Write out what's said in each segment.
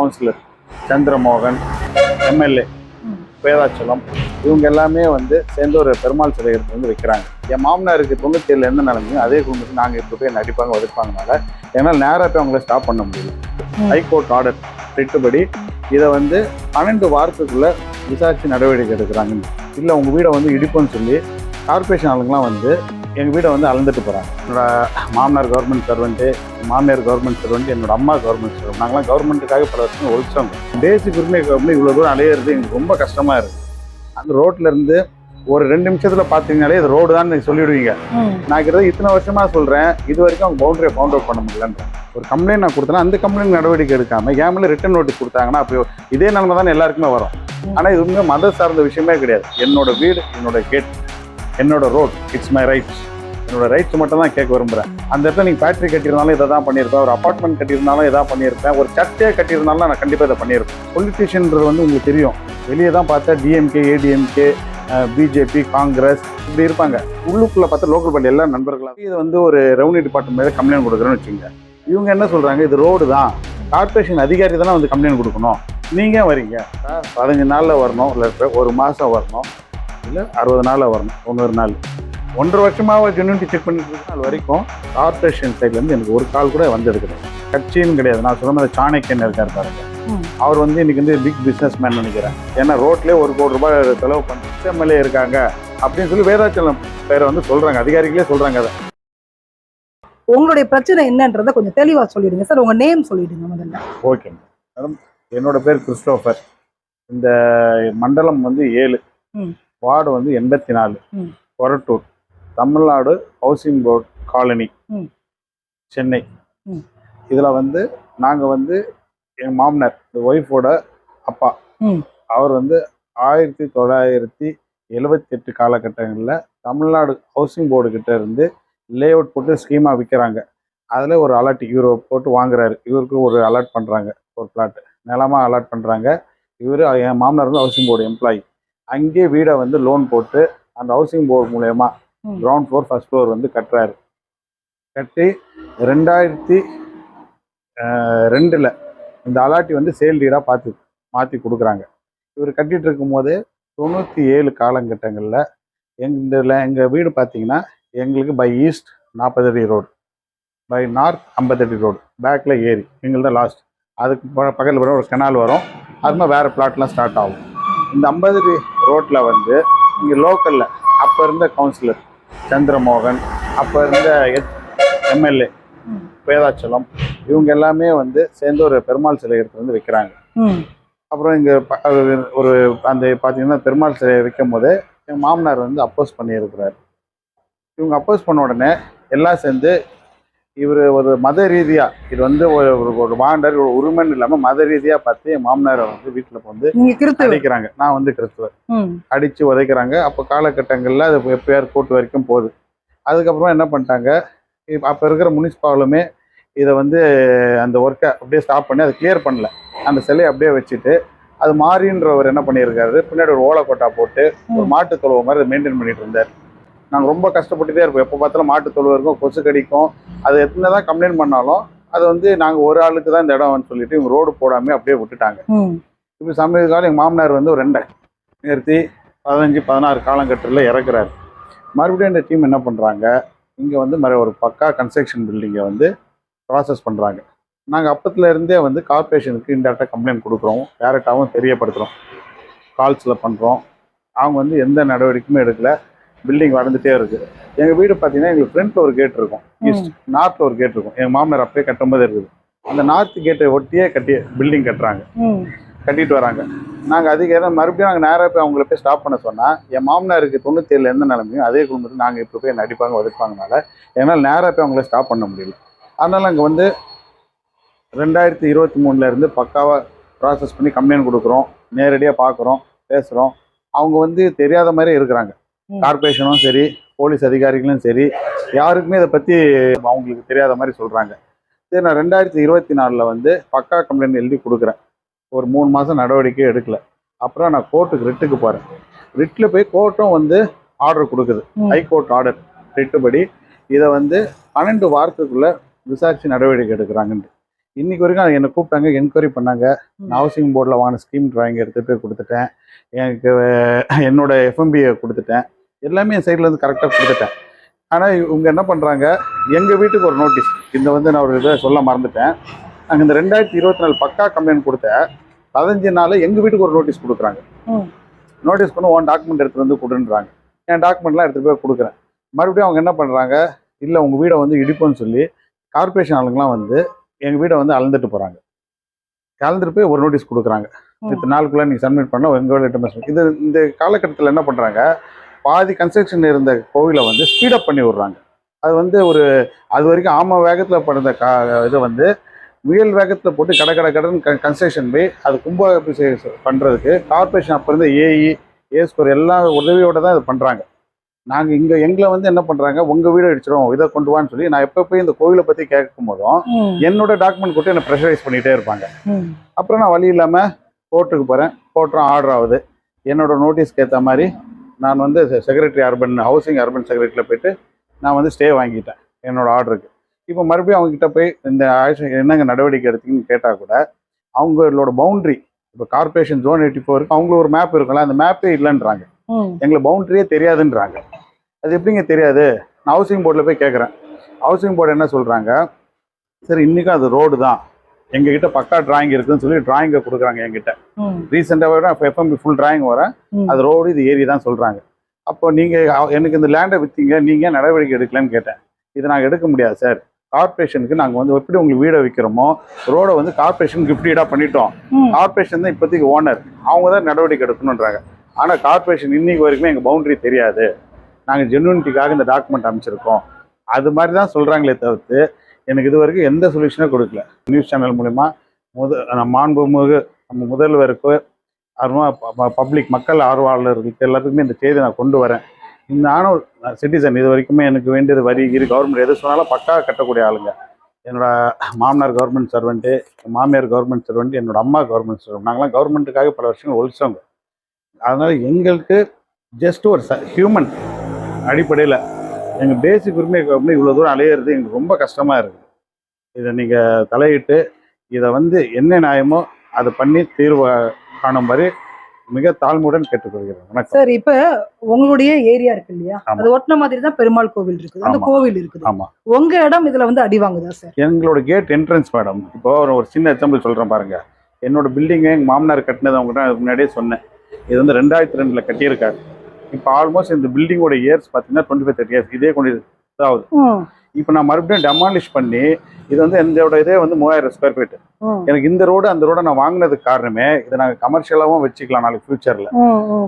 Councillor Chandramohan MLA Vedachalam இவங்க எல்லாமே வந்து சேர்ந்து ஒரு பெருமாள் சிலை எடுத்து வந்து வைக்கிறாங்க. என் மாமனாருக்கு தொண்ணூத்தி ஏழுல எந்த நிலைமையும் அதே குடும்பத்துக்கு நாங்கள் இப்போ போய் நடிப்பாங்க ஒதுப்பாங்கனால என்னால் நேராக போய் அவங்கள ஸ்டாப் பண்ண முடியல. ஹைகோர்ட் ஆர்டர் திட்டுப்படி இதை வந்து பன்னெண்டு வாரத்துக்குள்ள விசாரிச்சு நடவடிக்கை எடுக்கிறாங்க. இல்லை உங்கள் வீடை வந்து இடிப்போன்னு சொல்லி கார்பரேஷன் ஆளுங்கலாம் வந்து எங்கள் வீடை வந்து அளந்துட்டு போகிறாங்க என்னோட மாமனார் கவர்மெண்ட் சர்வெண்ட்டு மாமியார் கவர்மெண்ட் சர்வெண்ட் என்னோட அம்மா கவர்மெண்ட் சர்வெண்ட் நாங்களாம் கவர்மெண்ட்டுக்காக பல வருஷம் ஒழிச்சவங்க பேசிக் உரிமை கவர்மெண்ட் இவ்வளோ தூரம் அலையிறது எங்களுக்கு ரொம்ப கஷ்டமாக இருக்குது அந்த ரோட்ல இருந்து ஒரு ரெண்டு நிமிஷத்துல பார்த்தீங்கனாலே இது ரோடு தான் ம். நான் கிட்ட இத்தனை வருஷமா சொல்றேன். இது வரைக்கும் அவங்க பவுண்டரியை ஃபவுண்ட் அவுட் பண்ண முடியலன்ற ஒரு கம்ப்ளைண்ட் நான் கொடுத்தேன்னா அந்த கம்ப்ளைண்ட் நடவடிக்கை எடுக்காம ஏன் மேலே ரிட்டன் நோட்டீஸ் கொடுத்தாங்கன்னா அப்போ இதே நிலைமை தானே எல்லாருக்குமே வரும். ம். ஆனா இது உண்மையாக மத சார்ந்த விஷயமே கிடையாது. என்னோட வீடு என்னோட கேட் என்னோட ரோட் இட்ஸ் மை ரைட்ஸ் என்னோட ரைட்ஸ் மட்டும் தான் கேட்க விரும்புகிறேன் அந்த இடத்துல நீங்கள் ஃபேக்ட்ரி கட்டியிருந்தாலும் இதை தான் பண்ணியிருப்பேன் ஒரு அப்பார்ட்மெண்ட் கட்டியிருந்தாலும் இதை பண்ணியிருப்பேன் ஒரு சர்ச்சையாக கட்டியிருந்தாலும் நான் கண்டிப்பாக இதை பண்ணியிருப்பேன். பொலிட்டிஷியன்றது வந்து உங்களுக்கு தெரியும். வெளியே தான் பார்த்தா டிஎம்கே ஏடிஎம்கே பிஜேபி காங்கிரஸ் இப்படி இருப்பாங்க. உள்ளுக்குள்ளே பார்த்தா லோக்கல் பார்ட்டி எல்லா நண்பர்களாக இது வந்து ஒரு ரெவன்யூ டிபார்ட்மெண்ட் மேலே கம்ப்ளைண்ட் கொடுக்குறேன்னு வச்சுங்க இவங்க என்ன சொல்கிறாங்க இது ரோடு தான். கார்பரேஷன் அதிகாரி தானே வந்து கம்ப்ளைண்ட் கொடுக்கணும். நீங்கள் வரீங்க? சார், பதினஞ்சு நாளில் வரணும் இல்லை ஒரு மாதம் வரணும். இல்லை. அறுபது நாளில் வரணும். தொண்ணூறு நாள். ஒன்றரை வருஷமாக ஜென்யூனிட்டி செக் பண்ணிட்டு இருக்க நாள் வரைக்கும் கார்பரேஷன் சைட்லேருந்து எனக்கு ஒரு கால் கூட வந்தது கிடையாது. கட்சின்னு கிடையாது. நான் சொன்ன மாதிரி சாணக்கியன் இருக்கார் பாருங்க. அவர் வந்து இன்னைக்கு வந்து பிக் பிஸ்னஸ் மேன் நினைக்கிறேன் ஏன்னா ரோட்லேயே ஒரு கோடி ரூபாய் செலவு பண்ணி எம்எல்ஏ இருக்காங்க அப்படின்னு சொல்லி வேதாச்சலம் பேரை வந்து சொல்றாங்க. அதிகாரிகளே சொல்றாங்க அதை. உங்களுடைய பிரச்சனை என்னன்றதை கொஞ்சம் தெளிவா சொல்லிடுங்க சார். உங்க நேம் சொல்லிடுங்க முதல்ல. ஓகே மேடம் என்னோட பேர் கிறிஸ்டோஃபர் இந்த மண்டலம் வந்து ஏழு. வார்டு வந்து எண்பத்தி நாலு. Korattur. Tamil Nadu housing board colony. Chennai. இதில் வந்து நாங்கள் வந்து என் மாமனார் இந்த ஒய்ஃபோட அப்பா. அவர் வந்து ஆயிரத்தி தொள்ளாயிரத்தி எழுபத்தி எட்டு காலகட்டங்களில் தமிழ்நாடு ஹவுசிங் போர்டு கிட்ட இருந்து லே அவுட் போட்டு ஸ்கீமாக விற்கிறாங்க அதில் ஒரு அலர்ட் இவர் போட்டு வாங்குறாரு. இவருக்கு ஒரு அலர்ட் பண்ணுறாங்க ஒரு பிளாட் நிலமாக அலாட் பண்ணுறாங்க இவர் என் மாமனார் வந்து ஹவுசிங் போர்டு எம்ப்ளாயி அங்கேயே வீடை வந்து லோன் போட்டு அந்த ஹவுசிங் போர்டு மூலயமா. கிரவுண்ட் ஃப்ளோர் ஃபர்ஸ்ட் ஃப்ளோர் வந்து கட்டுறாரு. கட்டி ரெண்டாயிரத்தி ரெண்டில் இந்த அலாட்டி வந்து சேல் டீடாக பார்த்து மாற்றி கொடுக்குறாங்க. இவர் கட்டிட்டு இருக்கும்போது தொண்ணூற்றி ஏழு காலகட்டங்களில் எங்கள் எங்கள் வீடு பார்த்தீங்கன்னா எங்களுக்கு பை ஈஸ்ட் நாற்பது அடி ரோடு பை நார்த் ஐம்பது அடி ரோடு பேக்கில் ஏரி எங்களுக்கு தான் லாஸ்ட் அதுக்கு ப- பக்கத்துல ஒரு கெனால் வரும். அது மாதிரி வேறு பிளாட்லாம் ஸ்டார்ட் ஆகும். இந்த ஐம்பது அடி ரோட்டில் வந்து இங்கே லோக்கலில் அப்போ இருந்த கவுன்சிலர் சந்திரமோகன் அப்போ இருந்த எம்எல்ஏ ம். வேதாச்சலம் இவங்க எல்லாமே வந்து சேர்ந்து ஒரு பெருமாள் சிலை எடுத்து வந்து வைக்கிறாங்க ம். அப்புறம் இங்கே ஒரு அந்த பார்த்தீங்கன்னா பெருமாள் சிலையை வைக்கும் போது என் மாமனார் வந்து அப்போஸ் பண்ணியிருக்கிறார் இவங்க அப்போஸ் பண்ண உடனே எல்லாம் சேர்ந்து இவர் ஒரு மத ரீதியாக இது வந்து ஒரு ஒரு- வாண்டர் ஒரு உரிமைன்னு இல்லாமல் மத ரீதியாக பார்த்து என் மாமனாரை வந்து வீட்டில் வந்து அடிக்கிறாங்க. நான் வந்து கிறிஸ்துவர். அடித்து உதைக்கிறாங்க. அப்போ காலகட்டங்களில் அது எப்பயார் கோர்ட் வரைக்கும் போகுது. அதுக்கப்புறம் என்ன பண்ணிட்டாங்க? அப்போ இருக்கிற முனிசிபாலுமே இதை வந்து அந்த ஒர்க்கை அப்படியே ஸ்டாப் பண்ணி அதை கிளியர் பண்ணல. அந்த சிலையை அப்படியே வச்சுட்டு அது மாறின்றவர் என்ன பண்ணியிருக்காரு? பின்னாடி ஒரு ஓலைக்கோட்டா போட்டு ஒரு மாட்டு தொழுவ மாதிரி அதை மெயின்டைன் பண்ணிட்டு இருந்தார். நாங்கள் ரொம்ப கஷ்டப்பட்டுட்டே இருப்போம் எப்போ பார்த்தாலும் மாட்டு தொழுவ இருக்கும் கொசு கடிக்கும். அது எத்தனை தான் கம்ப்ளைண்ட் பண்ணாலும் அது வந்து நாங்கள் ஒரு ஆளுக்கு தான் இந்த இடம்னு சொல்லிட்டு இவங்க ரோடு போடாமல் அப்படியே விட்டுட்டாங்க. இப்போ சமீப காலம் எங்கள் மாமனார் வந்து ஒரு ரெண்டை நிறுத்தி பதினஞ்சு பதினாறு காலங்கட்டத்தில் இறக்குறாரு. மறுபடியும் இந்த டீம் என்ன பண்ணுறாங்க இங்கே வந்து மறு ஒரு பக்கா கன்ஸ்ட்ரக்ஷன் பில்டிங்கை வந்து ப்ராசஸ் பண்ணுறாங்க நாங்கள் அப்பத்துல இருந்தே வந்து கார்ப்பரேஷனுக்கு இன்டெரக்டாக கம்ப்ளைண்ட் கொடுக்குறோம். டேரெக்டாகவும் தெரியப்படுத்துகிறோம் கால்ஸில் பண்ணுறோம் அவங்க வந்து எந்த நடவடிக்கையுமே எடுக்கல. பில்டிங் வளர்ந்துட்டே இருக்குது எங்கள் வீடு பார்த்தீங்கன்னா எங்களுக்கு ஃப்ரண்ட்டில் ஒரு கேட் இருக்கும். ஈஸ்ட் நார்த்தில் ஒரு கேட் இருக்கும். எங்கள் மாமனார் அப்பயே கட்டும்போது இருக்குது அந்த நார்த் கேட்டை ஒட்டியே கட்டி பில்டிங் கட்டுறாங்க. கட்டிட்டு வராங்க. நாங்கள் அதுக்கு எதாவது மறுபடியும் நாங்கள் நேராக போய் அவங்கள போய் ஸ்டாப் பண்ண சொன்னால் என் மாமனாருக்கு தொண்ணூத்தேழில் எந்த நிலைமையும் அதே குடும்பத்தில் நாங்கள் இப்போ போய் நடிப்பாங்க ஒதுப்பாங்கனால என்னால் நேராக போய் அவங்கள ஸ்டாப் பண்ண முடியல. அதனால் அங்கே வந்து ரெண்டாயிரத்தி இருபத்தி மூணுலேருந்து பக்காவாக ப்ராசஸ் பண்ணி கம்ப்ளைண்ட் கொடுக்குறோம். நேரடியாக பார்க்குறோம் பேசுகிறோம் அவங்க வந்து தெரியாத மாதிரி இருக்கிறாங்க. கார்பரேஷனும் சரி போலீஸ் அதிகாரிகளும் சரி யாருக்குமே இதை பற்றி அவங்களுக்கு தெரியாத மாதிரி சொல்கிறாங்க சரி நான் ரெண்டாயிரத்தி இருபத்தி நாலில் வந்து பக்கா கம்ப்ளைண்ட் எழுதி கொடுக்குறேன். ஒரு மூணு மாதம் நடவடிக்கை எடுக்கல. அப்புறம் நான் கோர்ட்டுக்கு ரிட்டுக்கு போகிறேன் ரிட்டில் போய் கோர்ட்டும் வந்து ஆர்டர் கொடுக்குது. ஹைகோர்ட் ஆர்டர் ரிட்டுப்படி இதை வந்து பன்னெண்டு வாரத்துக்குள்ள விசாரிச்சு நடவடிக்கை எடுக்கிறாங்கன்ட்டு. இன்னைக்கு வரைக்கும் என்னை கூப்பிட்டாங்க என்கொயரி பண்ணாங்க. நான் ஹவுசிங் போர்டில் வாங்கின ஸ்கீம் டிராயிங் எடுத்துகிட்டு போய் கொடுத்துட்டேன். எனக்கு என்னோட எஃப்எம்பியை கொடுத்துட்டேன். எல்லாமே என் சைடில் இருந்து கரெக்டாக கொடுத்துட்டேன். ஆனால் இவங்க என்ன பண்ணுறாங்க எங்கள் வீட்டுக்கு ஒரு நோட்டீஸ் இந்த வந்து நான் ஒரு இதை சொல்ல மறந்துட்டேன். நாங்கள் இந்த ரெண்டாயிரத்தி இருபத்தி நாலு பக்கா கம்ப்ளைண்ட் கொடுத்த பதினஞ்சு நாள் எங்கள் வீட்டுக்கு ஒரு நோட்டீஸ் கொடுக்குறாங்க. நோட்டீஸ் பண்ணி உன் டாக்குமெண்ட் எடுத்துகிட்டு வந்து கொடுன்றாங்க. என் டாக்குமெண்ட்லாம் எடுத்துகிட்டு போய் கொடுக்குறேன். மறுபடியும் அவங்க என்ன பண்ணுறாங்க இல்லை உங்கள் வீடை வந்து இடிப்போன்னு சொல்லி கார்ப்பரேஷன் ஆளுங்கலாம் வந்து எங்கள் வீடை வந்து அளந்துட்டு போகிறாங்க கலந்துட்டு போய் ஒரு நோட்டீஸ் கொடுக்குறாங்க. இத்தனை நாளுக்குள்ளே நீங்கள் சப்மிட் பண்ண எங்களோட இது இந்த காலகட்டத்தில் என்ன பண்ணுறாங்க பாதி கன்ஸ்ட்ரக்ஷன் இருந்த கோவிலை வந்து ஸ்பீடப் பண்ணி விடுறாங்க. அது வந்து ஒரு அது வரைக்கும் ஆம வேகத்தில் படுத்த கா இதை வந்து முயல் வேகத்தில் போட்டு கடை கடை கடன் கன்ஸ்ட்ரக்ஷன் போய் அது கும்பாபிஷேகம் பண்ணுறதுக்கு கார்ப்பரேஷன் அப்போ இருந்த ஏஇ ஏஸ்கோர் எல்லா உதவியோட தான் இது பண்ணுறாங்க நாங்கள் இங்கே எங்களை வந்து என்ன பண்ணுறாங்க உங்கள் வீடு அடிச்சிடும் இதை கொண்டு வான்னு சொல்லி நான் எப்போ போய் இந்த கோவிலை பற்றி கேட்கும் போதும் என்னோட டாக்குமெண்ட் கொடுத்து என்னை ப்ரெஷரைஸ் பண்ணிகிட்டே இருப்பாங்க. அப்புறம் நான் வழி இல்லாமல் கோர்ட்டுக்கு போகிறேன் கோர்ட்டும் ஆர்டர் ஆகுது. என்னோட நோட்டீஸ்க்கு ஏற்ற மாதிரி நான் வந்து செக்ரட்டரி அர்பன் ஹவுசிங் அர்பன் செக்ரட்டரியில் போயிட்டு நான் வந்து ஸ்டே வாங்கிட்டேன் என்னோட ஆர்டருக்கு இப்போ மறுபடியும் அவங்ககிட்ட போய் இந்த ஆயுஷ் என்னங்க நடவடிக்கை எடுத்தீங்கன்னு கேட்டால் கூட அவங்களோட பவுண்ட்ரி இப்போ கார்ப்பரேஷன் ஜோன் எயிட்டி ஃபோருக்கு அவங்களுக்கு ஒரு மேப் இருக்கும்ல அந்த மேப்பே இல்லைன்றாங்க. ம், எங்களுக்கு பவுண்டரியே தெரியாதுன்றாங்க. அது எப்படிங்க தெரியாது? நான் ஹவுசிங் போர்டில் போய் கேட்குறேன் ஹவுசிங் போர்டு என்ன சொல்கிறாங்க சரி இன்றைக்கும் அது ரோடு தான். எங்ககிட்ட பக்கா டிராயிங் இருக்குன்னு சொல்லி டிராயிங்கை கொடுக்குறாங்க என்கிட்ட. ம், ரீசெண்டாக விட எஃப்எம்பி ஃபுல் டிராயிங் வரேன் ம். அது ரோடு இது ஏரி தான் சொல்கிறாங்க அப்போ நீங்கள் எனக்கு இந்த லேண்டை விற்றீங்க நீங்கள் நடவடிக்கை எடுக்கலன்னு கேட்டேன். இதை நாங்கள் எடுக்க முடியாது சார் கார்ப்பரேஷனுக்கு நாங்கள் வந்து எப்படி உங்களுக்கு வீடை விற்கிறோமோ ரோடை வந்து கார்ப்பரேஷன் கிஃப்டீடாக பண்ணிட்டோம். ம். கார்ப்பரேஷன் தான் இப்போதைக்கு ஓனர் அவங்க தான் நடவடிக்கை எடுக்கணுன்றாங்க ஆனால் கார்ப்பரேஷன் இன்னைக்கு வரைக்குமே எங்கள் பவுண்டரி தெரியாது. நாங்கள் ஜென்யூனிட்டிக்காக இந்த டாக்குமெண்ட் அமைச்சிருக்கோம் அது மாதிரி தான் சொல்கிறாங்களே தவிர்த்து எனக்கு இது வரைக்கும் எந்த சொல்யூஷனும் கொடுக்கல. நியூஸ் சேனல் மூலிமா முத நம்ம மாண்புமிகு நம்ம முதல்வருக்கு அருமா பப்ளிக் மக்கள் ஆர்வலர்களுக்கு எல்லாத்துக்குமே இந்த செய்தி நான் கொண்டு வரேன். நானும் சிட்டிசன் இது வரைக்குமே எனக்கு வேண்டியது வரி இரு கவர்மெண்ட் எது சொன்னாலும் பக்கா கட்டக்கூடிய ஆளுங்க. என்னோட மாமனார் கவர்மெண்ட் சர்வெண்ட்டு மாமியார் கவர்மெண்ட் சர்வெண்ட் என்னோட அம்மா கவர்மெண்ட் சர்வெண்ட் நாங்களாம் கவர்மெண்ட்டுக்காக பல வருஷங்கள் ஒழிச்சவங்க. அதனால் எங்களுக்கு ஜஸ்ட் ஒரு ச ஹியூமன் அடிப்படையில் எங்கள் பேசிக் உரிமை வந்து இவ்வளோ தூரம் அலையிறது எங்களுக்கு ரொம்ப கஷ்டமாக இருக்குது இதை நீங்கள் தலையிட்டு இதை வந்து என்ன நியாயமோ அதை பண்ணி தீர்வு காணும்படி மிக தாழ்மையுடன் கேட்டுக்கொள்கிறேன். வணக்கம். சார் இப்ப உங்களுடைய ஏரியா இருக்கு இல்லையா? ஆமா. அது ஒட்டின மாதிரி தான் பெருமாள் கோவில் இருக்குது. அந்த ஆமா. கோவில் இருக்குது. ஆமாம் உங்க இடம் இதுல வந்து அடி வாங்குதா சார்? எங்களோட கேட் என்ட்ரன்ஸ் மேடம் இப்போ ஒரு சின்ன எக்ஸாம்பிள் சொல்கிறேன் பாருங்க. என்னோட பில்டிங்கை எங்கள் மாமனார் கட்டினது அவங்ககிட்ட முன்னாடியே சொன்னேன். இது வந்து ரெண்டாயிரத்தி ரெண்டில் கட்டியிருக்காரு. இப்போ ஆல்மோஸ்ட் இந்த பில்டிங்கோட இயர்ஸ் பார்த்தீங்கன்னா டுவெண்ட்டி ஃபைவ் தேர்ட்டி இயர்ஸ் இதே கொண்டு இதாகுது ம், இப்போ நான் மறுபடியும் டெமாலிஷ் பண்ணி இது வந்து என்னோட இதே வந்து மூவாயிரம் ஸ்கொயர் ஃபீட் எனக்கு இந்த ரோடு அந்த ரோடை நான் வாங்கினதுக்கு காரணமே இதை நாங்கள் கமர்ஷியலாகவும் வச்சுக்கலாம் நாளைக்கு ஃபியூச்சரில்.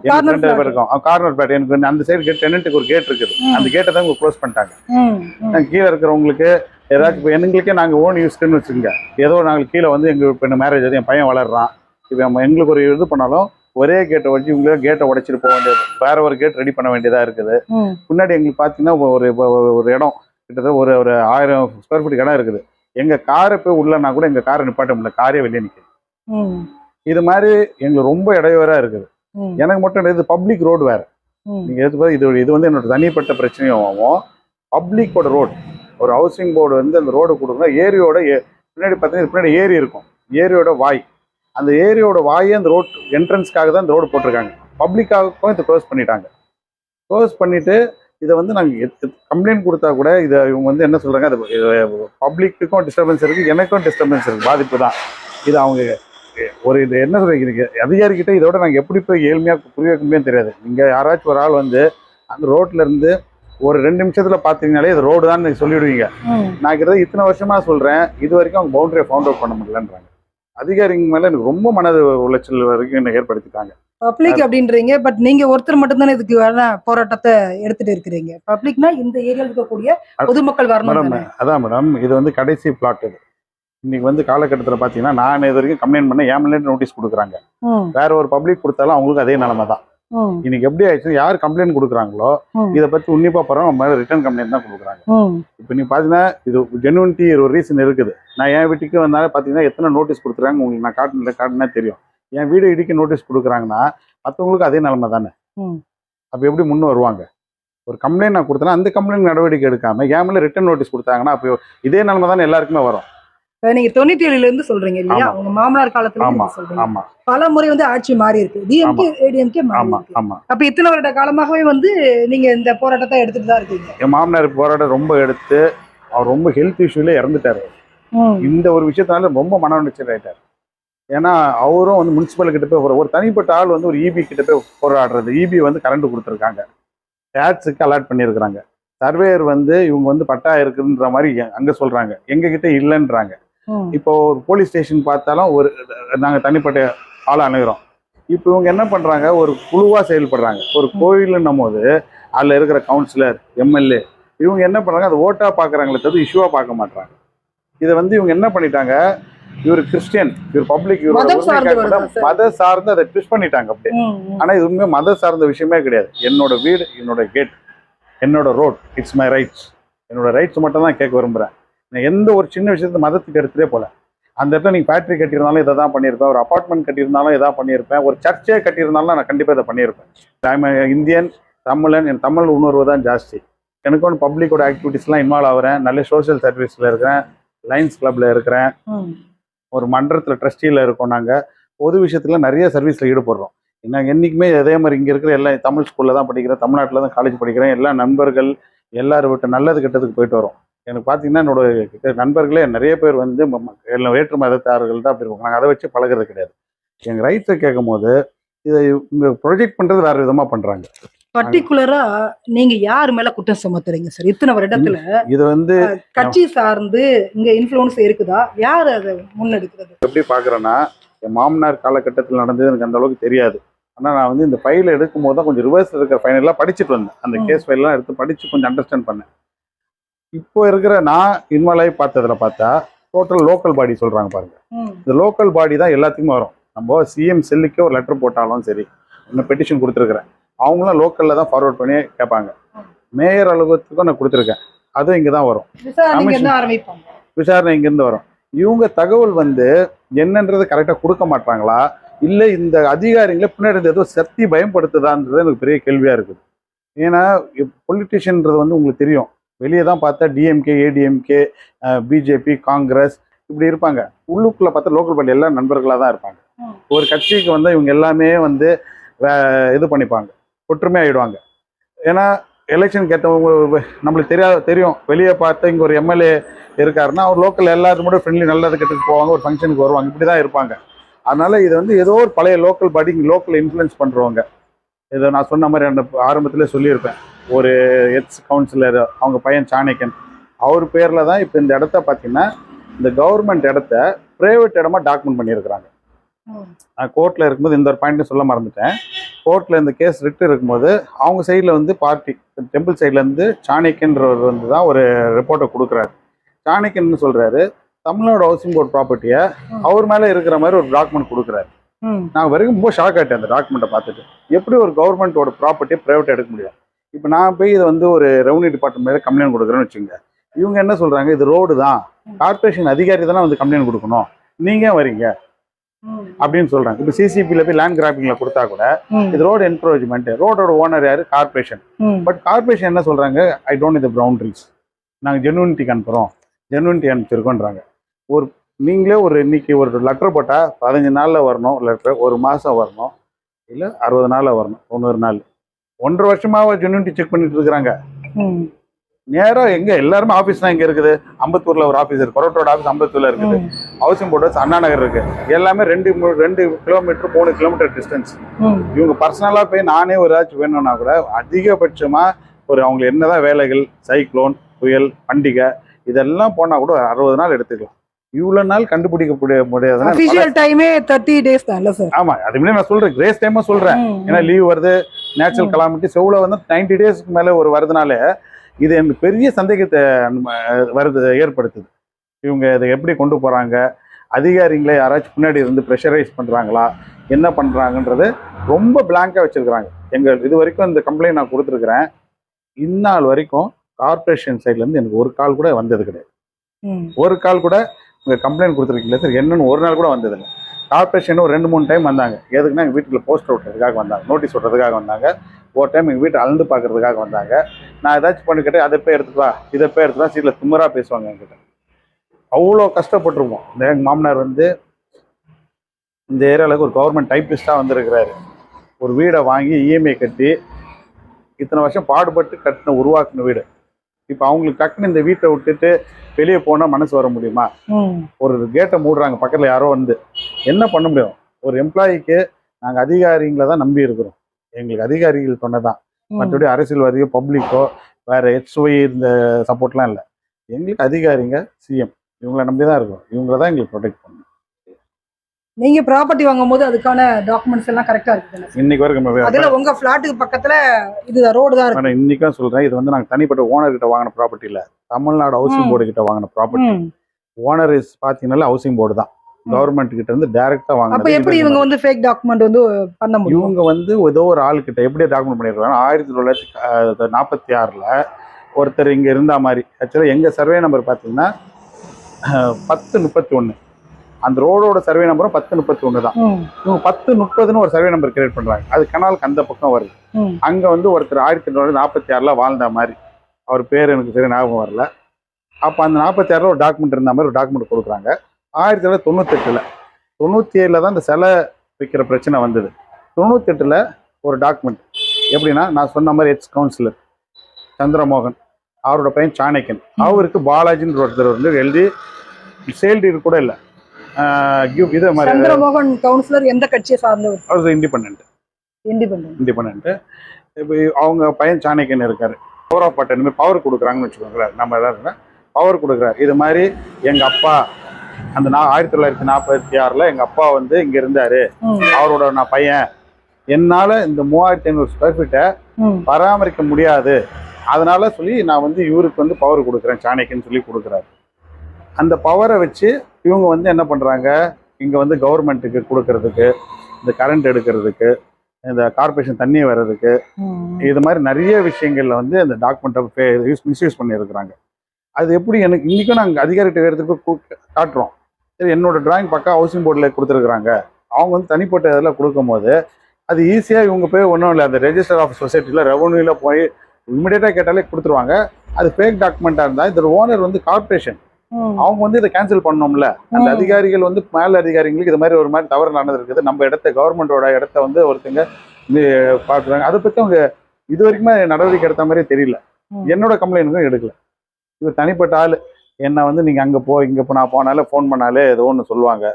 எனக்கு ரெண்டு. பேர் இருக்கும். கார்னர் பேட் எனக்கு அந்த சைடு கேட் டெனண்ட்டுக்கு ஒரு கேட் இருக்குது. அந்த கேட்டை தான் க்ளோஸ் பண்ணிட்டாங்க. ம், ம். நாங்க கீழே இருக்கிறவங்களுக்கு ஏதாச்சும் இப்போ எங்களுக்கே நாங்கள் ஓன் யூஸ்க்குன்னு வச்சுக்கோங்க. ஏதோ நாங்கள் கீழே வந்து எங்கள் இப்போ மேரேஜ் என் பையன் வளர்றான். இப்போ எங்களுக்கு ஒரு இது பண்ணாலும் ஒரே கேட்டை வச்சு இவங்களே கேட்டை உடைச்சிட்டு போக வேண்டியது வேற ஒரு கேட் ரெடி பண்ண வேண்டியதாக இருக்குது. முன்னாடி எங்களுக்கு பார்த்தீங்கன்னா ஒரு ஒரு- இடம். கிட்டத்தட்ட ஒரு ஒரு ஆயிரம் ஸ்கொயர் ஃபீட் இடம் இருக்குது. எங்கள் காரை போய் உள்ளனா கூட எங்கள் காரை நிப்பாட்ட முடியல. காரே வெளியே நிற்குது இது மாதிரி எங்களுக்கு ரொம்ப இடையூறாக இருக்குது. எனக்கு மட்டும் இது பப்ளிக் ரோடு வேறு. எது பாரு, இது இது வந்து என்னோட தனிப்பட்ட பிரச்சனையாகவும் பப்ளிக்கோட ரோடு ஒரு ஹவுசிங் போர்டு வந்து அந்த ரோடு கொடுக்கணும் ஏரியோட ஏ- பின்னாடி பார்த்தீங்கன்னா பின்னாடி ஏரி இருக்கும். ஏரியோட வாய். அந்த ஏரியோட வாயே அந்த ரோட் என்ட்ரன்ஸ்க்காக தான் இந்த ரோடு போட்டிருக்காங்க. பப்ளிக்காகவும் இதை க்ளோஸ் பண்ணிட்டாங்க. க்ளோஸ் பண்ணிட்டு இதை வந்து நாங்கள் கம்ப்ளைண்ட் கொடுத்தா கூட இதை இவங்க வந்து என்ன சொல்கிறாங்க அது பப்ளிக்குக்கும் டிஸ்டர்பன்ஸ் இருக்குது எனக்கும் டிஸ்டர்பன்ஸ் இருக்குது பாதிப்பு தான். இது அவங்க ஒரு இது என்ன சொல்றீங்க அதிகாரிகிட்ட இதோட நாங்கள் எப்படி போய் ஏழ்மையாக புரிய வைக்க தெரியாது. நீங்கள் யாராச்சும் ஒரு ஆள் வந்து அந்த ரோட்ல இருந்து ஒரு ரெண்டு நிமிஷத்துல பார்த்தீங்கனாலே இது ரோடு தான் சொல்லிடுவீங்க. ம். நான் கிட்ட இத்தனை வருஷமா சொல்றேன் இது வரைக்கும் அவங்க பவுண்டரியை ஃபவுண்ட் அவுட் பண்ண முடியலன்றாங்க. அதிகாரிங்க மேல எனக்கு ரொம்ப மனது உளைச்சல் வரைக்கும் என்ன ஏற்படுத்திட்டாங்க. பப்ளிக் அப்படின்றீங்க பட் நீங்க ஒருத்தர் மட்டும்தானே இதுக்கு வேணா போராட்டத்தை எடுத்துட்டு இருக்கிறீங்க. பப்ளிக்னா இந்த ஏரியால இருக்கக்கூடிய பொதுமக்கள் வரணும்? அதான் மேடம் இது வந்து கடைசி பிளாட் இது. இன்னைக்கு வந்து காலகட்டத்தில் பார்த்தீங்கன்னா நான் இது வரைக்கும் கம்ப்ளைண்ட் பண்ண ஏன் நோட்டீஸ் கொடுக்குறாங்க. வேற ஒரு பப்ளிக் கொடுத்தாலும் அவங்களுக்கு அதே நிலைமை தான் இன்னைக்கு எப்படி ஆயிடுச்சு யார் கம்ப்ளைண்ட் கொடுக்குறாங்களோ. இதை பற்றி உன்னிப்பாக போகிறோம் நம்ம மேலே ரிட்டர்ன் கம்ப்ளைண்ட் தான் கொடுக்குறாங்க. இப்போ நீ பார்த்தீங்கன்னா இது ஜெனுவன்ட்டி ஒரு ரீசன் இருக்குது. நான் என் வீட்டுக்கு வந்தாலும் பார்த்தீங்கன்னா எத்தனை நோட்டீஸ் கொடுத்துருக்காங்க உங்களுக்கு நான் காட்டின காட்டினா தெரியும். என் வீடு இடிக்க நோட்டீஸ் கொடுக்குறாங்கன்னா மற்றவங்களுக்கு அதே நிலைமை தானே. அப்போ எப்படி முன்ன வருவாங்க? ஒரு கம்ப்ளைண்ட் நான் கொடுத்தேன்னா அந்த கம்ப்ளைண்ட் நடவடிக்கை எடுக்காம என் மேலே ரிட்டர்ன் நோட்டீஸ் கொடுத்தாங்கன்னா அப்போ இதே நிலைமை தானே எல்லாருக்குமே வரும். நீங்க தொண்ணூத்தி ஏழுல இருந்து சொல்றீங்க இல்லையா. உங்க மாமனார் காலத்துல இருந்து சொல்றீங்க. ஆமா. பல முறை வந்து ஆட்சி மாறி இருக்கு. டிஎம்கே ஏடிஎம்கே மாறி அப்ப இத்தனை வருட காலமாகவே வந்து நீங்க இந்த போராட்டத்தை எடுத்துட்டு தான் இருக்கீங்க. என் மாமனார் போராட்டம் ரொம்ப எடுத்து அவர் ரொம்ப ஹெல்த் இஷ்யூல இறந்துட்டாரு. இந்த ஒரு விஷயத்தினால ரொம்ப மன உளைச்சல் ஆயிட்டார். ஏன்னா அவரும் வந்து முனிசிபல் கிட்ட போய் ஒரு- ஒரு தனிப்பட்ட ஆள் வந்து ஒரு இபி கிட்ட போய் போராடுறது இபி வந்து கரண்ட் கொடுத்துருக்காங்க. டேக்ஸுக்கு அலாட் பண்ணியிருக்கிறாங்க. சர்வேயர் வந்து இவங்க வந்து பட்டா இருக்குன்ற மாதிரி அங்க சொல்றாங்க. எங்க கிட்ட இல்லைன்றாங்க. இப்போ ஒரு போலீஸ் ஸ்டேஷன் பார்த்தாலும் ஒரு நாங்க தனிப்பட்ட ஆளை அணுகிறோம் இப்போ இவங்க என்ன பண்றாங்க? ஒரு குழுவா செயல்படுறாங்க. ஒரு கோயிலுன்னும் போது அதுல இருக்கிற கவுன்சிலர் எம்எல்ஏ இவங்க என்ன பண்றாங்க? அதை ஓட்டா பாக்குறாங்களே தவிர இஷ்யூவா பார்க்க மாட்டாங்க இதை வந்து இவங்க என்ன பண்ணிட்டாங்க? இவர் கிறிஸ்டியன் இவர் பப்ளிக்? மத சார்ந்து அதை ட்விஸ்ட் பண்ணிட்டாங்க அப்படியே. ம், ம். ஆனா இது உண்மையா மத சார்ந்த விஷயமே கிடையாது. என்னோட வீடு என்னோட கேட் என்னோட ரோட் இட்ஸ் மை ரைட்ஸ் என்னோட ரைட்ஸ் மட்டும் தான் கேட்க விரும்புறேன். நான் எந்த ஒரு சின்ன விஷயத்தை மதத்துக்கு எடுத்துட்டே போல. அந்த இடத்துல நீங்க ஃபேக்டரி கட்டியிருந்தாலும் இதை தான் பண்ணியிருப்பேன். ஒரு அபார்ட்மெண்ட் கட்டியிருந்தாலும் இதாக பண்ணியிருப்பேன். ஒரு சர்ச்சே கட்டியிருந்தாலும் நான் கண்டிப்பாக இதை பண்ணியிருப்பேன். இந்தியன் தமிழன் என் தமிழ் உணர்வு தான் ஜாஸ்தி. எனக்கு ஒன்று பப்ளிக்கோட ஆக்டிவிட்டீஸ்லாம் இன்வால்வ் ஆகிறேன். நல்ல சோஷியல் சர்வீஸில் இருக்கிறேன். லைன்ஸ் கிளப்ல இருக்கிறேன். ஒரு மன்றத்தில் ட்ரஸ்டியில் இருக்கோம் நாங்கள் பொது விஷயத்துல நிறைய சர்வீஸில் ஈடுபடுறோம். நாங்கள் என்றைக்குமே அதே மாதிரி இங்கே இருக்கிற எல்லா தமிழ் ஸ்கூலில் தான் படிக்கிறேன். தமிழ்நாட்டில் தான் காலேஜ் படிக்கிறேன். எல்லா நண்பர்கள் எல்லாரும் விட்டு நல்லது கெட்டதுக்கு போயிட்டு வரோம். எனக்கு பார்த்தீங்கன்னா என்னோட நண்பர்களே நிறைய பேர் வந்து எல்லாம் வேற்று மதத்தார்கள் தான் அப்படி இருப்பாங்க. நாங்கள் அதை வச்சு பழகுறது கிடையாது. எங்கள் ரைட்ஸை கேட்கும் போது இதை ப்ரொஜெக்ட் பண்ணுறது வேறு விதமாக பண்ணுறாங்க பர்டிகுலரா நீங்க யார் மேல குற்றம் சுமத்துறீங்க சார் இத்தனை வருடத்துல இது வந்து கட்சி சார்ந்து இங்க இன்ஃபுளுன்ஸ் இருக்குதா? யார் அதை முன்னெடுக்கிறது? எப்படி பார்க்குறேன்னா என் மாமனார் காலகட்டத்தில் நடந்தது எனக்கு அந்த அளவுக்கு தெரியாது. ஆனால் நான் வந்து இந்த ஃபைல் எடுக்கும் போது தான் கொஞ்சம் ரிவர்ஸ் இருக்கிற ஃபைனெல்லாம் படிச்சுட்டு வந்தேன். அந்த. கேஸ் ஃபைல்லாம் எடுத்து படித்து கொஞ்சம் அண்டர்ஸ்டாண்ட் பண்ணேன். இப்போ இருக்கிற நான் இன்வால்வ் ஆகி பார்த்ததுல பார்த்தா டோட்டல் லோக்கல் பாடி சொல்கிறாங்க பாருங்க. இந்த லோக்கல் பாடி தான் எல்லாத்துக்குமே வரும். நம்ம சிஎம் செல்லுக்கே ஒரு லெட்டர் போட்டாலும் சரி இன்னும் பெட்டிஷன் கொடுத்துருக்குறேன். அவங்களும் லோக்கலில் தான் ஃபார்வர்ட் பண்ணி கேட்பாங்க. மேயர் அலுவலகத்துக்கும் நான் கொடுத்துருக்கேன். அதுவும் இங்கே தான் வரும். விசாரணை இங்கேருந்து வரும். இவங்க தகவல் வந்து என்னன்றது கரெக்டாக கொடுக்க மாட்டாங்களா? இல்லை இந்த அதிகாரிகளை பின்னாடி இருந்து ஏதோ சக்தி பயன்படுத்துதான்றது எனக்கு பெரிய கேள்வியாக இருக்குது. ஏன்னா பொலிட்டிஷியன்றது வந்து உங்களுக்கு தெரியும். வெளியே தான் பார்த்தா டிஎம்கே ஏடிஎம்கே பிஜேபி காங்கிரஸ் இப்படி இருப்பாங்க. உள்ளுக்குள்ளே பார்த்தா லோக்கல் பார்ட்டி எல்லாம் நண்பர்களாக தான் இருப்பாங்க. ஒரு கட்சிக்கு வந்து இவங்க எல்லாமே வந்து வே- இது பண்ணிப்பாங்க. ஒற்றுமை ஆயிடுவாங்க. ஏன்னா எலெக்ஷனுக்கு ஏற்றவங்க நம்மளுக்கு தெரியாது தெரியும். வெளியே பார்த்து இங்கே ஒரு எம்எல்ஏ இருக்காருன்னா அவர் லோக்கல் எல்லாரும் கூட ஃப்ரெண்ட்லி நல்லது கெட்டதுக்கு போவாங்க ஒரு ஃபங்க்ஷனுக்கு வருவாங்க. இப்படி தான் இருப்பாங்க. அதனால இது வந்து ஏதோ ஒரு பழைய லோக்கல் பாடி லோக்கல் இன்ஃப்ளூயன்ஸ் பண்ணுறவங்க இதை நான் சொன்ன மாதிரி அந்த ஆரம்பத்திலே சொல்லியிருப்பேன். ஒரு எக்ஸ் கவுன்சிலர் அவங்க பையன் சாணக்கியன் அவர் பேரில் தான் இப்போ இந்த இடத்த பார்த்தீங்கன்னா இந்த கவர்மெண்ட் இடத்த ப்ரைவேட் இடமா டாக்குமெண்ட் பண்ணியிருக்கிறாங்க. நான் கோர்ட்டில் இருக்கும்போது இந்த ஒரு பாயிண்ட் சொல்ல மறந்துட்டேன் கோர்ட்டில் இந்த கேஸ் ரிட்டு இருக்கும்போது அவங்க சைடில் வந்து பார்ட்டி டெம்பிள் சைட்லேருந்து சாணக்கியன்றவர் வந்து தான் ஒரு ரிப்போர்ட்டை கொடுக்குறாரு சாணக்கியன் சொல்கிறாரு தமிழ்நாடு ஹவுசிங் போர்ட் ப்ராப்பர்ட்டியை. அவர் மேலே இருக்கிற மாதிரி ஒரு டாக்குமெண்ட் கொடுக்குறாரு. நான் வரைக்கும் ரொம்ப ஷாக் ஆகிட்டேன் அந்த டாக்குமெண்ட்டை பார்த்துட்டு எப்படி ஒரு கவர்மெண்ட்டோட ப்ராப்பர்ட்டியை ப்ரைவேட் எடுக்க முடியும் இப்போ நான் போய் இதை வந்து ஒரு ரெவன்யூ டிபார்ட்மெண்ட் மேலே கம்ப்ளைண்ட் கொடுக்குறேன்னு வச்சுங்க இவங்க என்ன சொல்கிறாங்க இது ரோடு தான். கார்ப்பரேஷன் அதிகாரி தானே வந்து கம்ப்ளைண்ட் கொடுக்கணும். நீங்கள் வரீங்க. அப்படின்னு சொல்கிறாங்க இப்போ சிசிபியில் போய் லேண்ட் கிராப்பிங்கில் கொடுத்தா கூட. இது ரோடு என்க்ரோச்மெண்ட் ரோடோட ஓனர் யாரு? கார்ப்பரேஷன் ம். பட் கார்ப்பரேஷன் என்ன சொல்றாங்க? ஐ டோன்ட் இந்த பவுண்டரிஸ் நாங்கள் ஜெனுவினிட்டிக்கு அனுப்புகிறோம் ஜெனுவினிட்டி அனுப்பிச்சிருக்கோன்றாங்க. ஒரு நீங்களே ஒரு இன்னைக்கு ஒரு லெட்டர் போட்டால் பதினஞ்சு நாளில் வரணும். லெட்டர் ஒரு மாதம் வரணும். இல்லை அறுபது நாளில் வரணும். தொண்ணூறு நாள். ஒன்றரை வருஷமாக ஜெனுவினிட்டி செக் பண்ணிட்டு இருக்கிறாங்க. நேராக எங்கே எல்லாருமே ஆஃபீஸ் தான் இங்கே இருக்குது. அம்பத்தூரில் ஒரு ஆஃபீஸ் இருக்குது கொரோட்டோட ஆஃபீஸ் அம்பத்தூரில் இருக்குது. ஹவுசிங் போர்டு அண்ணா நகர் இருக்குது எல்லாமே ரெண்டு ரெண்டு கிலோமீட்டர் மூணு கிலோமீட்டர் டிஸ்டன்ஸ். இவங்க பர்சனலாக போய் நானே ஒரு ஏதாச்சும் வேணும்னா கூட அதிகபட்சமாக ஒரு அவங்களுக்கு என்னதான் வேலைகள் சைக்ளோன் புயல் பண்டிகை இதெல்லாம் போனால் கூட ஒரு அறுபது நாள் எடுத்துக்கலாம். இவ்வளோ நாள் கண்டுபிடிக்க முடிய- முடியாதுன்னா அபிஷியல் டைமே தேர்ட்டி டேஸ் தான் இல்ல சார் ஆமாம் அது நான் சொல்கிறேன் கிரேஸ் டைமாக சொல்கிறேன் ம். ஏன்னா லீவ் வருது நேச்சுரல் ம். கலாமிட்டிஸ் எவ்வளோ வந்து நைன்டி டேஸ்க்கு மேலே ஒரு வருதுனால இது எனக்கு பெரிய சந்தேகத்தை வருது ஏற்படுத்துது. இவங்க இதை எப்படி கொண்டு போகிறாங்க அதிகாரிகளை யாராச்சும் முன்னாடி இருந்து ப்ரெஷரைஸ் பண்ணுறாங்களா என்ன பண்ணுறாங்கன்றது ரொம்ப பிளாங்காக வச்சுருக்குறாங்க. எங்கள் இது வரைக்கும் இந்த கம்ப்ளைண்ட் நான் கொடுத்துருக்குறேன். இந்நாள் வரைக்கும் கார்ப்பரேஷன் சைட்லேருந்து எனக்கு ஒரு கால் கூட வந்தது கிடையாது. ஒரு கால் கூட உங்கள் கம்ப்ளைண்ட் கொடுத்துருக்கீங்களா? சார் என்னன்னு ஒரு நாள் கூட வந்ததில்லை. கார்ப்பரேஷன் ஒரு ரெண்டு மூணு டைம் வந்தாங்க. எதுக்குன்னா எங்கள் வீட்டில் போஸ்டர் விட்டுறதுக்காக வந்தாங்க. நோட்டீஸ் விட்றதுக்காக வந்தாங்க. ஒரு டைம் எங்கள் வீட்டை அளந்து பார்க்குறதுக்காக வந்தாங்க. நான் ஏதாச்சும் பண்ணி கேட்டேன் அதை போய் எடுத்துட்டு வா. இதை போய் எடுத்துட்டு வா. சீட்டில் திமிரா பேசுவாங்க என்கிட்ட. அவ்வளோ கஷ்டப்பட்டிருப்போம். இந்த எங்கள் மாமனார் வந்து இந்த ஏரியாவுக்கு ஒரு கவர்மெண்ட் டைப்பிஸ்டாக வந்திருக்கிறாரு. ஒரு வீடை வாங்கி இஎம்ஐ கட்டி இத்தனை வருஷம் பாடுபட்டு கட்டின உருவாக்குன வீடு. இப்போ அவங்களுக்கு டக்குன்னு இந்த வீட்டை விட்டுட்டு வெளியே போனால் மனசு வர முடியுமா. ஒரு கேட்டை மூடுறாங்க பக்கத்தில் யாரோ வந்து. என்ன பண்ண முடியும்? ஒரு எம்ப்ளாயிக்கு நாங்கள் அதிகாரிங்களை தான் நம்பி இருக்கிறோம். எங்களுக்கு அதிகாரிகள் சொன்னதான். மற்றபடி அரசியல்வாதியோ பப்ளிக்கோ வேற எச்ஒய் இந்த சப்போர்ட்லாம் இல்லை. எங்களுக்கு அதிகாரிங்க சிஎம் இவங்களை நம்பி தான் இருக்கோம். இவங்கள தான் எங்களுக்கு ப்ரொடெக்ட் பண்ணணும். நீங்க ப்ராப்பர்ட்டி வாங்கும் போது அதுக்கான டாக்குமெண்ட்ஸ் எல்லாம் கரெக்டா இருக்கு இன்னைக்கு வரைக்கும் அதுல உங்க பிளாட்டுக்கு பக்கத்துல இது ரோடு தான் இருக்கு. நான் இன்னைக்கும் சொல்றேன் இது வந்து நாங்கள் தனிப்பட்ட ஓனர் கிட்ட வாங்கின ப்ராப்பர்ட்டி இல்லை. தமிழ்நாடு ஹவுசிங். போர்டு கிட்ட வாங்கின ப்ராப்பர்ட்டி. ஓனர் இஸ் பார்த்தீங்கன்னா ஹவுசிங் போர்டு தான். கவர்மெண்ட் கிட்ட இருந்து டைரக்டா அப்ப வாங்கினது எப்படி இவங்க வந்து ஃபேக் டாக்குமெண்ட் வந்து பண்ண முடியும்? இவங்க வந்து ஏதோ ஒரு ஆள் கிட்ட எப்படி டாக்குமெண்ட் பண்ணிருக்காங்க ஆயிரத்தி தொள்ளாயிரத்தி நாற்பத்தி ஆறுல ஒருத்தர் இங்க இருந்தா மாதிரி. ஆக்சுவலாக எங்க சர்வே நம்பர் பார்த்தீங்கன்னா அஹ், பத்து முப்பத்தி ஒன்று அந்த ரோடோட சர்வே நம்பரும் பத்து முப்பத்தி ஒன்று தான். இவங்க பத்து முப்பதுன்னு ஒரு சர்வே நம்பர் கிரியேட் பண்றாங்க. அது கனாலுக்கு அந்த பக்கம் வருது. அங்க வந்து ஒருத்தர் ஆயிரத்தி தொள்ளாயிரத்தி நாற்பத்தி ஆறுல வாழ்ந்த மாதிரி. அவர் பேர் எனக்கு சரி ஞாபகம் வரல. அப்போ அந்த நாற்பத்தி ஆறுல ஒரு டாக்குமெண்ட் இருந்த மாதிரி ஒரு டாக்குமெண்ட் கொடுக்குறாங்க. ஆயிரத்தி தொள்ளாயிரத்தி தொண்ணூத்தெட்டுல. தொண்ணூத்தி ஏழுல தான் இந்த சிலை வைக்கிற பிரச்சனை வந்தது. தொண்ணூத்தெட்டுல ஒரு டாக்குமெண்ட் எப்படின்னா நான் சொன்ன மாதிரி எக்ஸ் கவுன்சிலர் சந்திரமோகன். அவரோட பையன் சாணக்கியன். அவருக்கு பாலாஜின்னு ஒருத்தர் வந்து எழுதி சேல் டீல் கூட இல்லை. இதே மாதிரி சந்திரமோகன் கவுன்சிலர் எந்த கட்சியை சார்ந்தவர்? அவர் இண்டிபெண்ட் இண்டிபெண்ட் இப்போ அவங்க பையன் சாணக்கியன் இருக்காரு. பவர் ஆஃப் பட்டன் பவர் கொடுக்குறாங்கன்னு வச்சுக்கோங்களேன். நம்ம பவர் கொடுக்குறாரு. இது மாதிரி எங்கள் அப்பா அந்த நான் ஆயிரத்தி தொள்ளாயிரத்தி நாற்பத்தி ஆறில் எங்கள் அப்பா வந்து இங்கே இருந்தார். அவரோட நான் பையன். என்னால் இந்த மூவாயிரத்தி ஐநூறு ஸ்கொயர் ஃபீட்டை பராமரிக்க முடியாது. அதனால சொல்லி நான் வந்து இவருக்கு வந்து பவர் கொடுக்குறேன். சாணக்கியன்னு சொல்லி கொடுக்குறாரு. அந்த பவரை வச்சு இவங்க வந்து என்ன பண்ணுறாங்க இங்கே வந்து கவர்மெண்ட்டுக்கு கொடுக்கறதுக்கு இந்த கரண்ட் எடுக்கிறதுக்கு இந்த கார்பரேஷன் தண்ணி வர்றதுக்கு இது மாதிரி நிறைய விஷயங்கள்ல வந்து அந்த டாக்குமெண்ட்டை யூஸ் மிஸ்யூஸ் பண்ணியிருக்கிறாங்க. அது எப்படி எனக்கு இன்றைக்கும் நாங்கள் அதிகாரிகிட்ட எடுத்துட்டு போய் கு- காட்டுறோம். சரி என்னோட டிராயிங் பக்கா ஹவுசிங் போர்டில் கொடுத்துருக்குறாங்க. அவங்க வந்து தனிப்பட்ட இதில் கொடுக்கும்போது அது ஈஸியாக இவங்க போய் ஒன்றும் இல்லை அந்த ரெஜிஸ்டர் ஆஃப் சொசைட்டியில் ரெவன்யூவில் போய் இமிடியேட்டாக கேட்டாலே கொடுத்துருவாங்க. அது ஃபேக் டாக்குமெண்ட்டாக இருந்தால் இதோட ஓனர் வந்து கார்பரேஷன் அவங்க வந்து இதை கேன்சல் பண்ணணும்ல அந்த. அதிகாரிகள் வந்து மேல் அதிகாரிகளுக்கு இது மாதிரி ஒரு மாதிரி தவறு நடந்திருக்குது. நம்ம இடத்த கவர்மெண்டோட இடத்த வந்து ஒருத்தங்க இது பார்க்குறாங்க. அதை பற்றி அவங்க இது வரைக்குமே நடவடிக்கை எடுத்த மாதிரியே தெரியல. என்னோட கம்ப்ளைண்ட்டுக்கும் எடுக்கல. இவர் தனிப்பட்ட ஆள். என்னை வந்து நீங்கள் அங்கே போ இங்கே இப்போ நான் போனாலே ஃபோன் பண்ணாலே ஏதோ ஒன்று சொல்லுவாங்க.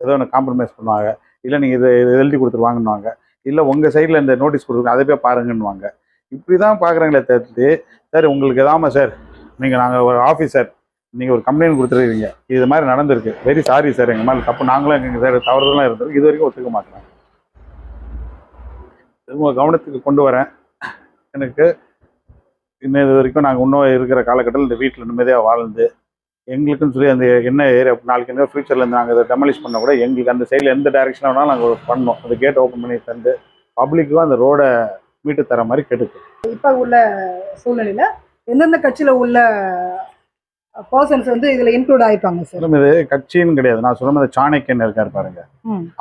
ஏதோ ஒன்று காம்ப்ரமைஸ் பண்ணுவாங்க. இல்லை நீங்கள் இதை இதை எழுதி கொடுத்துருவாங்கன்னுவாங்க. இல்லை உங்கள் சைடில் இந்த நோட்டீஸ் கொடுத்துருங்க அதை போய் பாருங்கன்னுவாங்க. இப்படி தான் பார்க்குறாங்களே தவிர்த்து சார் உங்களுக்கு எதாம சார் நீங்கள் நாங்கள் ஒரு ஆஃபீஸர் நீங்கள் ஒரு கம்ப்ளைண்ட் கொடுத்துருக்கீங்க. இது மாதிரி நடந்திருக்கு. வெரி சாரி சார் எங்கள் மேலே தப்பு. நாங்களும் எங்கள் சார் தவறுதெல்லாம் இருந்திருக்கு இது வரைக்கும் ஒத்துக்க மாட்டேன் உங்கள் கவனத்துக்கு கொண்டு வரேன். எனக்கு இன்னும் இது வரைக்கும் நாங்கள் இன்னும் இருக்கிற காலகட்டத்தில் இந்த வீட்டில் நிம்மதியாக வாழ்ந்து எங்களுக்குன்னு சொல்லி அந்த என்ன ஏரியா நாளைக்கு என்ன ஃபியூச்சரில் நாங்கள் இதை டெமலிஷ் பண்ண கூட எங்களுக்கு அந்த சைடில் எந்த டைரெக்ஷனாக வேணாலும் நாங்கள் பண்ணோம் அந்த கேட் ஓப்பன் பண்ணி தந்து பப்ளிக்கும் அந்த ரோடை மீட்டு தர மாதிரி கெடுக்கு இப்போ உள்ள சூழ்நிலையில் எந்தெந்த கட்சியில் உள்ள பர்சன்ஸ் வந்து இதுல இன்க்ளூட் ஆயிருக்காங்க சார் இது கட்சின்னு கிடையாது. நான் சொன்ன மாதிரி சாணக்கியன் இருக்கார் பாருங்க.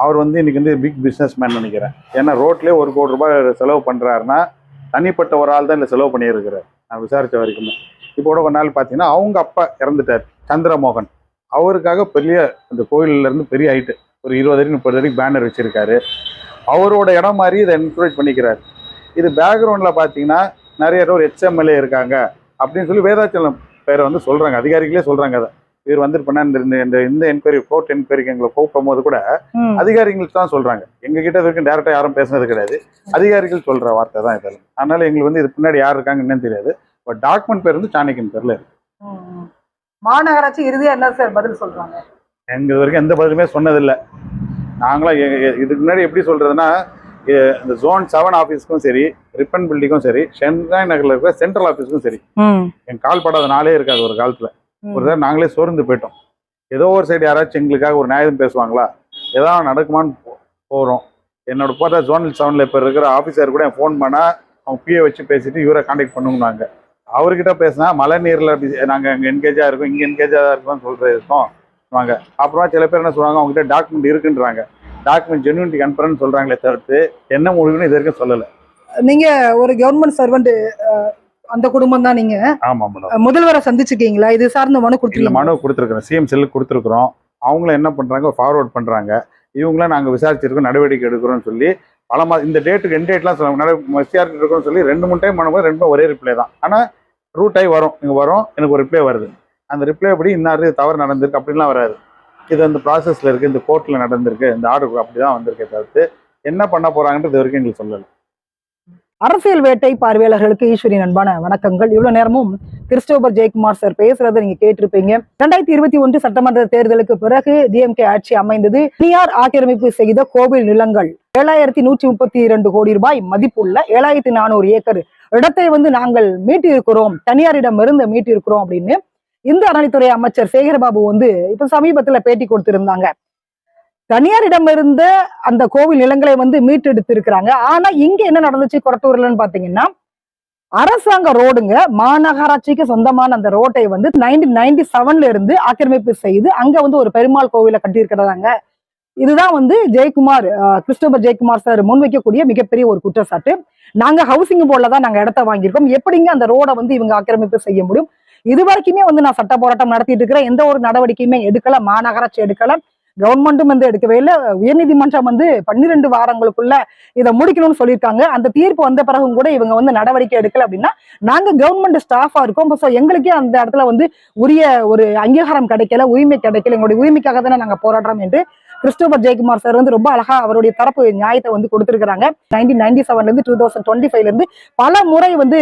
அவர் வந்து இன்னைக்கு வந்து பிக் பிஸ்னஸ் மேன் நினைக்கிறேன். ஏன்னா ரோட்லேயே ஒரு கோடி ரூபாய் செலவு பண்றாருன்னா தனிப்பட்ட ஒரு ஆள் தான் இல்லை செலவு பண்ணியிருக்கிறார். நான் விசாரிச்ச வரைக்குமே. இப்போ கூட ஒரு நாள் பார்த்தீங்கன்னா அவங்க அப்பா இறந்துட்டார் சந்திரமோகன். அவருக்காக பெரிய அந்த கோயில்ல இருந்து பெரிய ஹைட்டு ஒரு இருபது அடி முப்பது அடிக்கு பேனர் வச்சிருக்காரு. அவரோட இடம் மாதிரி இதை என்கரேஜ் பண்ணிக்கிறார். இது பேக்ரவுண்டில் பார்த்தீங்கன்னா நிறைய பேர் ஒரு எச்எம்எல்ஏ இருக்காங்க அப்படின்னு சொல்லி வேதாச்சலம் பேரை வந்து சொல்றாங்க. அதிகாரிகளே சொல்றாங்க அதை. இவர் வந்திருப்பேன்னா இந்த இந்த- என்கொயரி கோர்ட் என்கொயரிக்கு எங்களை கூப்பிடும் போது கூட. அதிகாரிகளுக்கு தான் சொல்றாங்க. எங்க கிட்ட வரைக்கும் டேரக்டா யாரும் பேசுனது கிடையாது. அதிகாரிகள் சொல்ற வார்த்தை தான் இதெல்லாம் அதனால எங்களுக்கு வந்து இது பின்னாடி யார் இருக்காங்க என்னன்னு தெரியாது. பட் டாக்குமெண்ட் பேர் வந்து சாணக்கியன் பேர்ல இருக்கு. மாநகராட்சி இறுதியா என்ன சார் பதில் சொல்றாங்க? எங்க வரைக்கும் எந்த பதிலுமே சொன்னதில்லை. நாங்களாம் இதுக்கு முன்னாடி எப்படி சொல்றதுன்னா இந்த ஜோன் செவன் ஆஃபீஸ்க்கும் சரி ரிப்பன் பில்டிங்கும் சரி சென்ட்ராய் நகர்ல இருக்கிற சென்ட்ரல் ஆஃபீஸ்க்கும் சரி. என் கால் படாத நாளே இருக்காது ஒரு காலத்துல. ஒரு தடவை நாங்களே சோர்ந்து போயிட்டோம். ஏதோ ஒரு சைடு யாராச்சும் எங்களுக்காக ஒரு நியாயம் பேசுவாங்களா? ஏதாவது நடக்குமான்னு போ- போறோம். என்னோட போட்டா ஜோனல் செவன்ல இப்போ இருக்கிற ஆஃபீஸர் கூட ஃபோன் பண்ணா அவங்க பிஏ வச்சு பேசிட்டு இவரை காண்டாக்ட் பண்ணுவாங்க அவர்கிட்ட பேசினா மழை நீர்ல busy- நாங்க அங்க என்கேஜா இருக்கோம் இங்க என்கேஜா இருக்கோம் சொல்றது இருக்கோம் வாங்க. அப்புறமா சில பேர் என்ன சொல்றாங்க அவங்க கிட்ட டாக்குமெண்ட் இருக்குன்றாங்க. டாக்குமெண்ட் ஜென்யூனிட்டி கன்ஃபரன்ஸ் சொல்றாங்களே தவிர்த்து என்ன முடிவுன்னு இது வரைக்கும் சொல்லலை. நீங்க ஒரு கவர்மெண்ட் சர்வெண்ட் அந்த குடும்பம் தான் நீங்க. ஆமா மேடம் முதல்வரை சந்திச்சிருக்கீங்களா? இது சார்ந்த மனு இல்ல கொடுத்துருக்கீங்க மனு கொடுத்துருக்குறோம் சிஎம் செல்லுக்கு கொடுத்துருக்குறோம். அவங்களும் என்ன பண்றாங்க? ஃபார்வர்ட் பண்றாங்க. இவங்கள நாங்க விசாரிச்சிருக்கோம் நடவடிக்கை எடுக்கிறோம்னு சொல்லி. பல மா இந்த டேட்டுக்கு என் டேட்லாம் சொல்ல விசாரிச்சு இருக்கோம்னு சொல்லி ரெண்டு மூணு டைம் பண்ணும்போது ரெண்டும் ஒரே ரிப்ளை தான். ஆனா ரூட் ஆகி வரும். இங்க வரும் எனக்கு ஒரு ரிப்ளை வருது. அந்த ரிப்ளை படி இன்னாரு தவறு நடந்திருக்கு அப்படிலாம் வராது. இது அந்த ப்ராசஸ்ல இருக்கு இந்த கோர்ட்ல நடந்திருக்கு இந்த ஆர்டர் அப்படிதான் வந்திருக்கே தவிர்த்து என்ன பண்ண போறாங்கன்றது வரைக்கும் எங்களுக்கு சொல்லலை. அரசியல் வேட்டை பார்வையாளர்களுக்கு ஈஸ்வரின் அன்பான வணக்கங்கள். இவ்வளவு நேரமும் கிறிஸ்டோபர் ஜெயக்குமார் சார் பேசுறத நீங்க கேட்டிருப்பீங்க. ரெண்டாயிரத்தி இருபத்தி ஒன்று சட்டமன்ற தேர்தலுக்கு பிறகு டிஎம்கே ஆட்சி அமைந்தது. தனியார் ஆக்கிரமிப்பு செய்த கோவில் நிலங்கள் ஏழாயிரத்தி நூற்றி முப்பத்தி இரண்டு கோடி ரூபாய் மதிப்புள்ள ஏழாயிரத்தி நானூறு ஏக்கர் இடத்தை வந்து நாங்கள் மீட்டிருக்கிறோம். தனியாரிடம் இருந்து மீட்டிருக்கிறோம் அப்படின்னு இந்து அறநிலைத்துறை அமைச்சர் சேகர்பாபு வந்து இப்ப சமீபத்துல பேட்டி கொடுத்திருந்தாங்க. தனியாரிடம் இருந்த அந்த கோவில் நிலங்களை வந்து மீட்டெடுத்து இருக்கிறாங்க ஆனா இங்க என்ன நடந்துச்சு கொரட்டூர்லன்னு பாத்தீங்கன்னா அரசாங்க ரோடுங்க மாநகராட்சிக்கு சொந்தமான அந்த ரோட்டை வந்து நைன்டீன் நைன்டி செவன்ல இருந்து ஆக்கிரமிப்பு செய்து அங்க வந்து ஒரு பெருமாள் கோவிலை கட்டியிருக்கிறதாங்க. இதுதான் வந்து ஜெயக்குமார் கிறிஸ்டோபர் ஜெயக்குமார் சார் முன்வைக்கக்கூடிய மிகப்பெரிய ஒரு குற்றச்சாட்டு. நாங்க ஹவுசிங் போர்ட்ல தான் நாங்க இடத்த வாங்கியிருக்கோம். எப்படிங்க அந்த ரோடை வந்து இவங்க ஆக்கிரமிப்பு செய்ய முடியும்? இது வரைக்குமே வந்து நான் சட்ட போராட்டம் நடத்திட்டு இருக்கிறேன். எந்த ஒரு நடவடிக்கையுமே எடுக்கல மாநகராட்சி எடுக்கல. கவர்மெண்ட்டும் வந்து எடுக்கவே இல்லை. உயர்நீதிமன்றம் வந்து பன்னிரெண்டு வாரங்களுக்குள்ள இதை முடிக்கணும்னு சொல்லியிருக்காங்க. அந்த தீர்ப்பு வந்த பிறகும் கூட இவங்க வந்து நடவடிக்கை எடுக்கல அப்படின்னா நாங்க கவர்மெண்ட் ஸ்டாஃபா இருக்கோம். ஸோ எங்களுக்கே அந்த இடத்துல வந்து உரிய ஒரு அங்கீகாரம் கிடைக்கல உரிமை கிடைக்கல. எங்களுடைய உரிமைக்காக தானே நாங்க போராடுறோம் என்று கிறிஸ்டோபர் ஜெயக்குமார் சார் வந்து ரொம்ப அழகா அவருடைய தரப்பு நியாயத்தை வந்து கொடுத்திருக்கிறாங்க. நைன்டீன் நைன்டி செவன்ல இருந்து டூ தௌசண்ட் டுவெண்ட்டி ஃபைவ்ல இருந்து பல முறை வந்து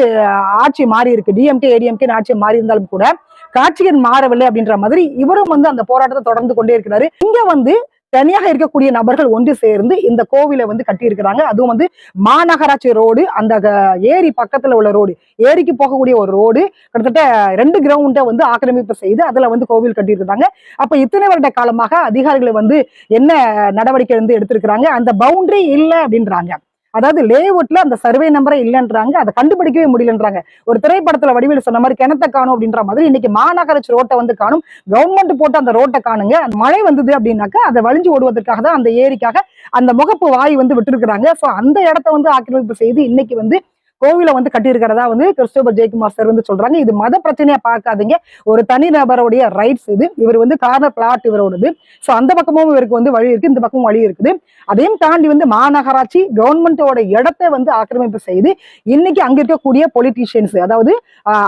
ஆட்சி மாறி இருக்கு டிஎம்கே ஏடிஎம்கே ஆட்சி மாறி இருந்தாலும் கூட காட்சியன் மாறவில்லை அப்படின்ற மாதிரி இவரும் வந்து அந்த போராட்டத்தை தொடர்ந்து கொண்டே இருக்கிறாரு. இங்க வந்து தனியாக இருக்கக்கூடிய நபர்கள் ஒன்று சேர்ந்து இந்த கோவிலை வந்து கட்டியிருக்கிறாங்க. அதுவும் வந்து மாநகராட்சி ரோடு அந்த க- ஏரி பக்கத்துல உள்ள ரோடு ஏரிக்கு போகக்கூடிய ஒரு ரோடு கிட்டத்தட்ட ரெண்டு கிரவுண்டை வந்து ஆக்கிரமிப்பு செய்து அதுல வந்து கோவில் கட்டியிருக்கிறாங்க. அப்ப இத்தனை வருட காலமாக அதிகாரிகள் வந்து என்ன நடவடிக்கை வந்து எடுத்திருக்கிறாங்க? அந்த பவுண்டரி இல்லை அப்படின்றாங்க. அதாவது லேஅவுட்ல அந்த சர்வே நம்பரே இல்லைன்றாங்க அதை கண்டுபிடிக்கவே முடியலன்றாங்க. ஒரு திரைப்படத்துல வடிவில் சொன்ன மாதிரி கிணத்த காணும் அப்படின்ற மாதிரி இன்னைக்கு மாநகராட்சி ரோட்டை வந்து காணும். கவர்மெண்ட் போட்டு அந்த ரோட்டை காணுங்க. அந்த மழை வந்தது அப்படின்னாக்கா அதை வழிஞ்சு ஓடுவதற்காக தான் அந்த ஏரிக்காக அந்த முகப்பு வாய் வந்து விட்டுருக்குறாங்க. ஸோ அந்த இடத்த வந்து ஆக்கிரமிப்பு செய்து இன்னைக்கு வந்து கோவிலை வந்து கட்டியிருக்கிறதா வந்து கிறிஸ்டோபர் ஜெயக்குமார் சார் வந்து சொல்றாங்க. இது மத பிரச்சனையா பார்க்காதீங்க. ஒரு தனி நபருடைய ரைட்ஸ் இது. இவர் வந்து கார்னர் பிளாட் இவரோடது. ஸோ அந்த பக்கமும் இவருக்கு வந்து வழி இருக்கு. இந்த பக்கமும் வழி இருக்குது. அதையும் தாண்டி வந்து மாநகராட்சி கவர்மெண்டோட இடத்தை வந்து ஆக்கிரமிப்பு செய்து இன்னைக்கு அங்க இருக்கக்கூடிய பொலிட்டீஷியன்ஸ் அதாவது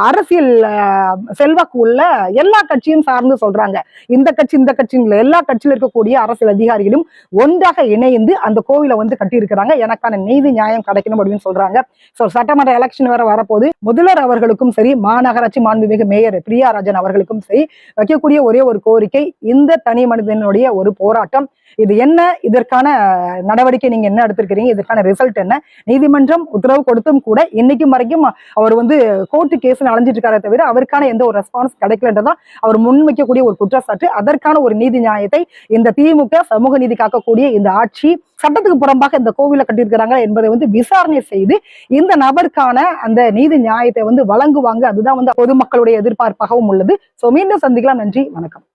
அரசியல் செல்வாக்கு உள்ள எல்லா கட்சியும் சார்ந்து சொல்றாங்க. இந்த கட்சி இந்த கட்சிங்கள எல்லா கட்சியில் இருக்கக்கூடிய அரசியல் அதிகாரிகளும் ஒன்றாக இணைந்து அந்த கோவிலை வந்து கட்டியிருக்கிறாங்க. எனக்கான நீதி நியாயம் கிடைக்கணும் அப்படின்னு சொல்றாங்க. ஸோ சட்டமன்ற எலெக்ஷன் வேற வரப்போது முதல்வர் அவர்களுக்கும் சரி மாநகராட்சி மாண்புமிகு மேயர் பிரியா ராஜன் அவர்களுக்கும் சரி வைக்கக்கூடிய ஒரே ஒரு கோரிக்கை இந்த தனி மனிதனுடைய ஒரு போராட்டம். இது என்ன? இதற்கான நடவடிக்கை நீங்க என்ன எடுத்திருக்கிறீங்க? இதற்கான ரிசல்ட் என்ன? நீதிமன்றம் உத்தரவு கொடுத்தும் கூட இன்னைக்கும் வரைக்கும் அவர் வந்து கோர்ட்டு கேஸ் அலைஞ்சிட்டு இருக்காரே தவிர அவருக்கான எந்த ஒரு ரெஸ்பான்ஸ் கிடைக்கலன்றதான் அவர் முன்வைக்கக்கூடிய ஒரு குற்றச்சாட்டு. அதற்கான ஒரு நீதி நியாயத்தை இந்த திமுக சமூக நீதி காக்கக்கூடிய இந்த ஆட்சி சட்டத்துக்கு புறம்பாக இந்த கோவிலை கட்டியிருக்கிறாங்க என்பதை வந்து விசாரணை செய்து இந்த நபருக்கான அந்த நீதி நியாயத்தை வந்து வழங்குவாங்க. அதுதான் வந்து பொதுமக்களுடைய எதிர்பார்ப்பாகவும் உள்ளது. சோ மீண்டும் சந்திக்கலாம். நன்றி. வணக்கம்.